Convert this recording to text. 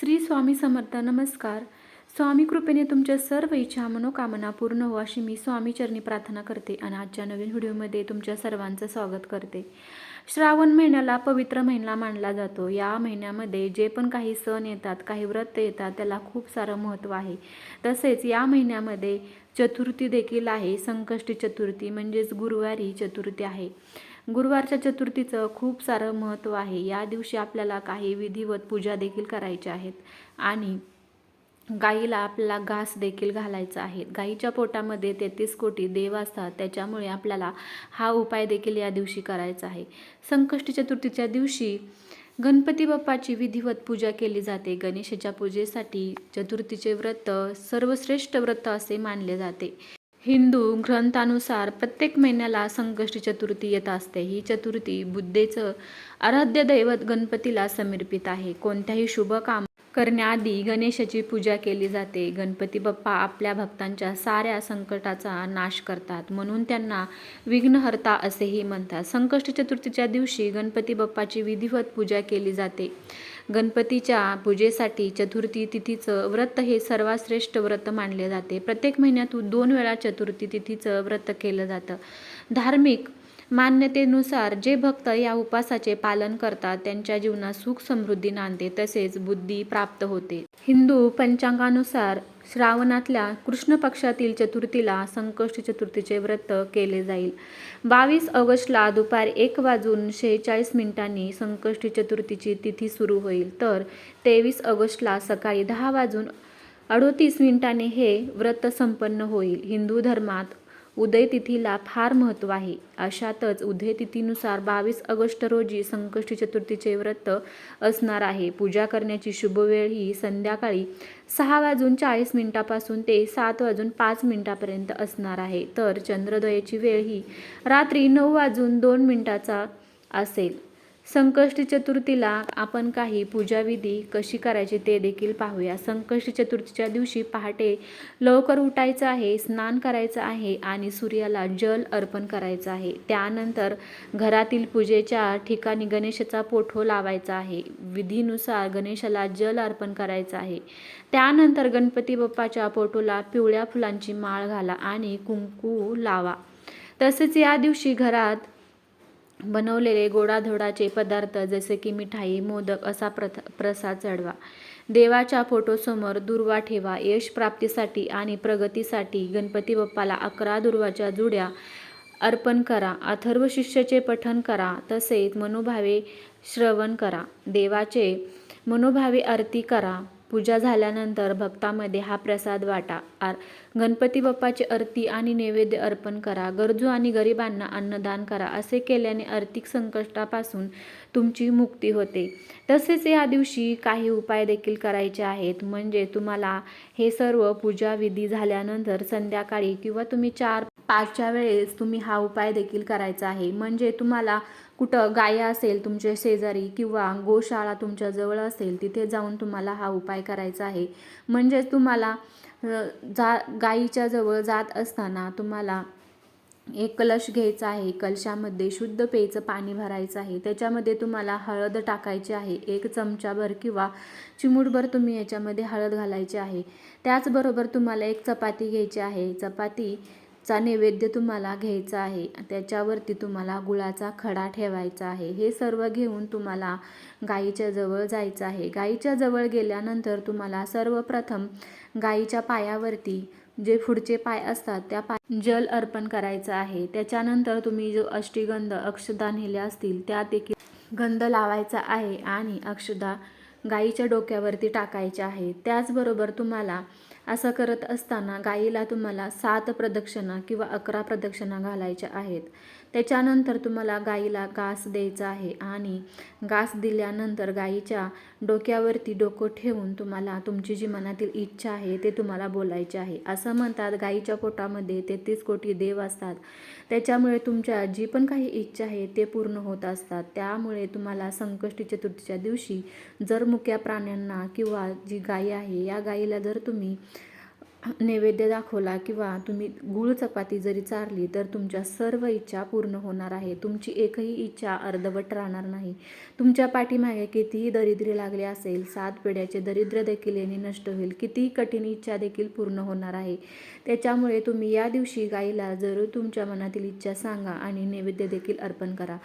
श्री स्वामी समर्थ नमस्कार. स्वामी कृपेने तुमच्या सर्व इच्छा मनोकामना पूर्ण हो अशी मी स्वामी चरणी प्रार्थना करते आणि आजच्या नवीन व्हिडिओमध्ये तुमच्या सर्वांचं स्वागत करते. श्रावण महिन्याला पवित्र महिना मानला जातो. या महिन्यामध्ये जे पण काही सण येतात काही व्रत येतात त्याला खूप सारं महत्त्व आहे. तसेच या महिन्यामध्ये चतुर्थी देखील आहे. संकष्टी चतुर्थी म्हणजेच गुरुवारी चतुर्थी आहे. गुरुवारच्या चतुर्थीचं खूप सारं महत्त्व आहे. या दिवशी आपल्याला काही विधिवत पूजा देखील करायच्या आहेत आणि गाईला आपल्याला घास देखील घालायचा आहे. गाईच्या पोटामध्ये तेहतीस कोटी देव असतात. त्याच्यामुळे आपल्याला हा उपाय देखील या दिवशी करायचा आहे. संकष्टी चतुर्थीच्या दिवशी गणपती बाप्पाची विधिवत पूजा केली जाते. गणेशाच्या पूजेसाठी चतुर्थीचे व्रत सर्वश्रेष्ठ व्रत असे मानले जाते. हिंदू ग्रंथानुसार प्रत्येक महिन्याला संकष्टी चतुर्थी येत असते. ही चतुर्थी बुद्धेचं आराध्य दैवत गणपतीला समर्पित आहे. कोणत्याही शुभ काम करण्याआधी गणेशाची पूजा केली जाते. गणपती बाप्पा आपल्या भक्तांच्या साऱ्या संकटाचा नाश करतात. म्हणून त्यांना विघ्नहर्ता असेही म्हणतात. संकष्ट चतुर्थीच्या दिवशी गणपती बाप्पाची विधिवत पूजा केली जाते. गणपतीच्या पूजेसाठी चतुर्थी तिथीचं व्रत हे सर्वात श्रेष्ठ व्रत मानले जाते. प्रत्येक महिन्यातून दोन वेळा चतुर्थी तिथीचं व्रत केलं जातं. धार्मिक मान्यतेनुसार जे भक्त या उपासाचे पालन करतात त्यांच्या जीवनात सुख समृद्धी नांदते तसेच बुद्धी प्राप्त होते. हिंदू पंचांगानुसार श्रावणातल्या कृष्ण पक्षातील चतुर्थीला संकष्टी चतुर्थीचे व्रत केले जाईल. बावीस ऑगस्टला दुपारी एक वाजून शेहेचाळीस मिनिटांनी संकष्टी चतुर्थीची तिथी सुरू होईल. तर तेवीस ऑगस्टला सकाळी दहा वाजून अडोतीस मिनिटांनी हे व्रत संपन्न होईल. हिंदू धर्मात उदयतिथीला फार महत्त्व आहे. अशातच उदयतिथीनुसार बावीस ऑगस्ट रोजी संकष्टी चतुर्थीचे व्रत असणार आहे. पूजा करण्याची शुभवेळ ही संध्याकाळी सहा वाजून चाळीस मिनिटापासून ते सात वाजून पाच मिनिटापर्यंत असणार आहे. तर चंद्रोदयाची वेळ ही रात्री नऊ वाजून दोन मिनिटाचा असेल. संकष्टी चतुर्थीला आपण काही पूजाविधी कशी करायची ते देखील पाहूया. संकष्टी चतुर्थीच्या दिवशी पहाटे लवकर उठायचं आहे स्नान करायचं आहे आणि सूर्याला जल अर्पण करायचं आहे. त्यानंतर घरातील पूजेच्या ठिकाणी गणेशाचा पोठो लावायचा आहे. विधीनुसार गणेशाला जल अर्पण करायचं आहे. त्यानंतर गणपती बाप्पाच्या पोटोला पिवळ्या फुलांची माळ घाला आणि कुंकू लावा. तसेच या दिवशी घरात बनवलेले गोडाधोडाचे पदार्थ जसे की मिठाई मोदक असा प्रथ प्रसाद चढवा. देवाच्या फोटोसमोर दुर्वा ठेवा. यश प्राप्तीसाठी आणि प्रगतीसाठी गणपती बाप्पाला अकरा दुर्वाच्या जुड्या अर्पण करा. अथर्व शिष्यचे पठन करा. तसेच मनोभावे श्रवण करा. देवाचे मनोभावे आरती करा. पूजा झाल्यानंतर भक्तामध्ये हा प्रसाद वाटा. आर गणपती बाप्पाची आरती आणि नैवेद्य अर्पण करा. गरजू आणि गरिबांना अन्नदान करा. असे केल्याने आर्थिक संकटापासून तुमची मुक्ती होते. तसेच या दिवशी काही उपाय देखील करायचे आहेत. म्हणजे तुम्हाला हे सर्व पूजाविधी झाल्यानंतर संध्याकाळी किंवा तुम्ही चार पाचच्या वेळेस तुम्ही हा उपाय देखील करायचा आहे. म्हणजे तुम्हाला कुठं गाय असेल तुमच्या शेजारी किंवा गोशाळा तुमच्या जवळ असेल तिथे जाऊन तुम्हाला हा उपाय करायचा आहे. म्हणजेच तुम्हाला जा गाईच्या जवळ जात असताना तुम्हाला एक कलश घ्यायचा आहे. कलशामध्ये शुद्ध पेयचं पाणी भरायचं आहे. त्याच्यामध्ये तुम्हाला हळद टाकायची आहे. एक चमचाभर किंवा चिमूटभर तुम्ही याच्यामध्ये हळद घालायची आहे. त्याचबरोबर तुम्हाला एक चपाती घ्यायची आहे. चपाती चा नैवेद्य तुम्हाला घ्यायचा आहे. त्याच्यावरती तुम्हाला गुळाचा खडा ठेवायचा आहे. हे सर्व घेऊन तुम्हाला गाईच्या जवळ जायचं आहे. गाईच्या जवळ गेल्यानंतर तुम्हाला सर्वप्रथम गाईच्या पायावरती जे पुढचे पाय असतात त्या पाय जल अर्पण करायचं आहे. त्याच्यानंतर तुम्ही जो अष्टीगंध अक्षदा नेल्या असतील त्या देखील गंध लावायचा आहे आणि अक्षदा गाईच्या डोक्यावरती टाकायच्या आहे. त्याचबरोबर तुम्हाला असं करत असताना गाईला तुम्हाला सात प्रदक्षिणा किंवा अकरा प्रदक्षिणा घालायच्या आहेत. त्याच्यानंतर तुम्हाला गाईला घास द्यायचा आहे आणि घास दिल्यानंतर गाईच्या डोक्यावरती डोकं ठेवून तुम्हाला तुमची जी मनातील इच्छा आहे ते तुम्हाला बोलायचे आहे. असं म्हणतात गाईच्या पोटामध्ये तेहतीस कोटी देव असतात. त्याच्यामुळे तुमच्या जी पण काही इच्छा आहे ते पूर्ण होत असतात. त्यामुळे तुम्हाला संकष्टी चतुर्थीच्या दिवशी जर मुक्या प्राण्यांना किंवा जी गाई आहे या गाईला जर तुम्ही नैवेद्य दाखवला किंवा तुम्ही गुळ चपाती जरी चारली तर तुमच्या सर्व इच्छा पूर्ण होणार आहे. तुमची एकही इच्छा अर्धवट राहणार नाही. तुमच्या पाठीमागे कितीही दरिद्री लागले असेल सात पिढ्याचे दरिद्र देखील याने नष्ट होईल. कितीही कठीण इच्छा देखील पूर्ण होणार आहे. त्याच्यामुळे तुम्ही या दिवशी गाईला जरूर तुमच्या मनातील इच्छा सांगा आणि नैवेद्य देखील अर्पण करा.